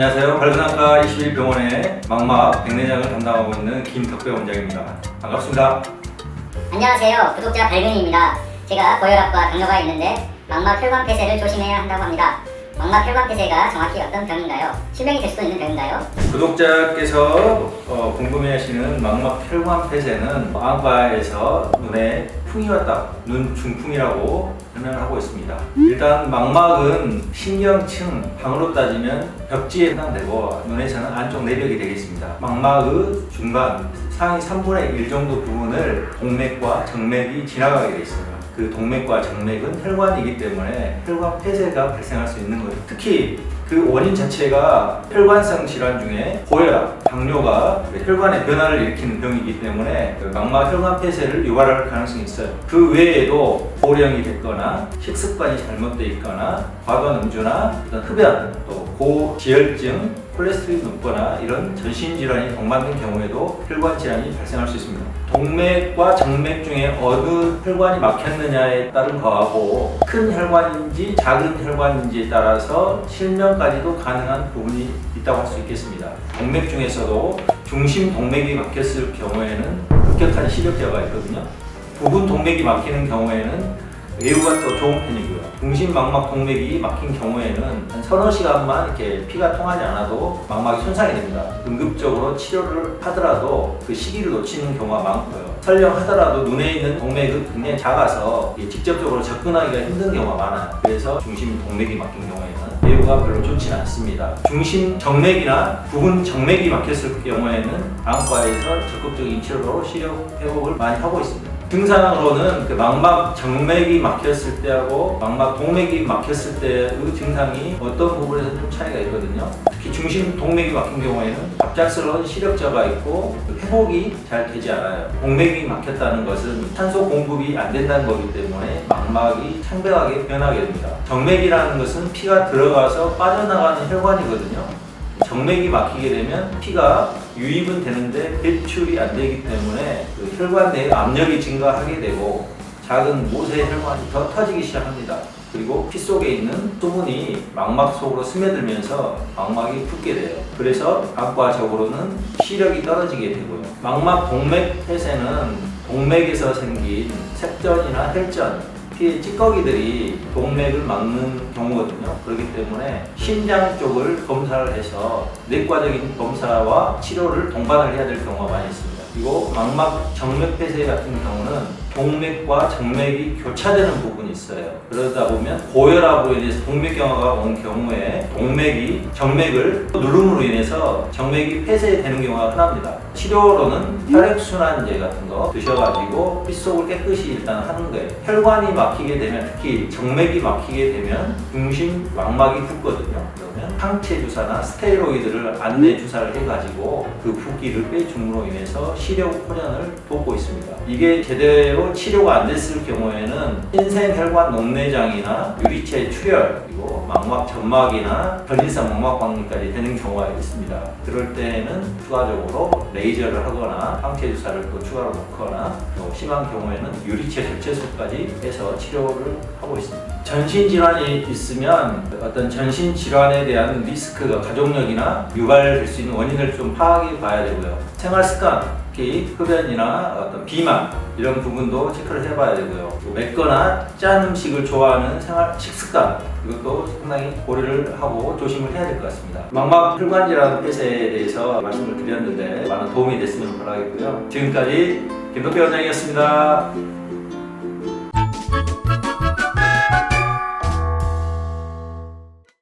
안녕하세요. 발근학과 21병원의 망막 백내장을 담당하고 있는 김덕배 원장입니다. 반갑습니다. 안녕하세요. 구독자 발근입니다. 제가 고혈압과 당뇨가 있는데 망막 혈관 폐쇄를 조심해야 한다고 합니다. 망막 혈관 폐쇄가 정확히 어떤 병인가요? 실명이 될 수도 있는 병인가요? 구독자께서 어, 궁금해하시는 망막 혈관 폐쇄는 안과에서 눈에 풍이 왔다, 눈 중풍이라고 설명을 하고 있습니다. 일단 망막은 신경층 방으로 따지면 벽지에 해당되고 눈에서는 안쪽 내벽이 되겠습니다. 망막의 중간 상위 3분의 1 정도 부분을 동맥과 정맥이 지나가게 되어 있습니다. 그 동맥과 정맥은 혈관이기 때문에 혈관 폐쇄가 발생할 수 있는 거예요. 특히 그 원인 자체가 혈관성 질환 중에 고혈압, 당뇨가 혈관의 변화를 일으키는 병이기 때문에 그 막막 혈관 폐쇄를 유발할 가능성이 있어요. 그 외에도 고령이 됐거나 식습관이 잘못되어 있거나 과도한 음주나 흡연, 또 고지혈증, 콜레스테롤이 높거나 이런 전신 질환이 동반된 경우에도 혈관 질환이 발생할 수 있습니다. 동맥과 정맥 중에 어느 혈관이 막혔느냐에 따른 거하고 큰 혈관인지 작은 혈관인지에 따라서 실명까지도 가능한 부분이 있다고 할 수 있겠습니다. 동맥 중에서도 중심 동맥이 막혔을 경우에는 급격한 시력제가 있거든요. 부분 동맥이 막히는 경우에는 외우가 더 좋은 편이고요. 중심 망막 동맥이 막힌 경우에는 한 서너 시간만 이렇게 피가 통하지 않아도 망막이 손상이 됩니다. 응급적으로 치료를 하더라도 그 시기를 놓치는 경우가 많고요. 설령 하더라도 눈에 있는 동맥은 굉장히 작아서 직접적으로 접근하기가 힘든 경우가 많아요. 그래서 중심 동맥이 막힌 경우에는 외우가 별로 좋지는 않습니다. 중심 정맥이나 부분 정맥이 막혔을 경우에는 안과에서 적극적인 치료로 시력 회복을 많이 하고 있습니다. 증상으로는 그 망막 정맥이 막혔을 때하고 망막 동맥이 막혔을 때의 증상이 어떤 부분에서 좀 차이가 있거든요. 특히 중심 동맥이 막힌 경우에는 갑작스러운 시력저가 있고 회복이 잘 되지 않아요. 동맥이 막혔다는 것은 산소 공급이 안 된다는 거기 때문에 망막이 창백하게 변하게 됩니다. 정맥이라는 것은 피가 들어가서 빠져나가는 혈관이거든요. 정맥이 막히게 되면 피가 유입은 되는데 배출이 안 되기 때문에 그 혈관 내에 압력이 증가하게 되고 작은 모세 혈관이 더 터지기 시작합니다. 그리고 피 속에 있는 수분이 망막 속으로 스며들면서 망막이 붓게 돼요. 그래서 안과적으로는 시력이 떨어지게 되고요. 망막 동맥 폐쇄는 동맥에서 생긴 색전이나 혈전 피의 찌꺼기들이 동맥을 막는 경우거든요. 그렇기 때문에 심장 쪽을 검사를 해서 내과적인 검사와 치료를 동반을 해야 될 경우가 많이 있습니다. 그리고 망막 정맥 폐쇄 같은 경우는 동맥과 정맥이 교차되는 부분이 있어요. 그러다 보면 고혈압으로 인해서 동맥경화가 온 경우에 동맥이 정맥을 누름으로 인해서 정맥이 폐쇄되는 경우가 흔합니다. 치료로는 혈액순환제 같은 거 드셔가지고 피 속을 깨끗이 일단 하는 거예요. 혈관이 막히게 되면 특히 정맥이 막히게 되면 중심 망막이 붓거든요. 그러면 항체 주사나 스테로이드를 안내 주사를 해가지고 그 붓기를 빼줌으로 인해서 시력 혼연을 돕고 있습니다. 이게 제대로 치료가 안 됐을 경우에는 신생혈관 녹내장이나 유리체 출혈 그리고 망막 점막이나 전립선 망막 박리까지 되는 경우가 있습니다. 그럴 때에는 추가적으로 레이저를 하거나 항체 주사를 또 추가로 넣거나 또 심한 경우에는 유리체 절제술까지 해서 치료를 하고 있습니다. 전신 질환이 있으면 어떤 전신 질환에 대한 리스크가 가족력이나 유발될 수 있는 원인을 좀 파악해 봐야 되고요. 생활 습관, 특히 흡연이나 어떤 비만 이런 부분도 체크를 해봐야 되고요. 또 맵거나 짠 음식을 좋아하는 생활 식습관 이것도 상당히 고려를 하고 조심을 해야 될 것 같습니다. 망막 혈관 질환 폐쇄에 대해서 말씀을 드렸는데 많은 도움이 됐으면 바라겠고요. 지금까지 김덕배 원장이었습니다.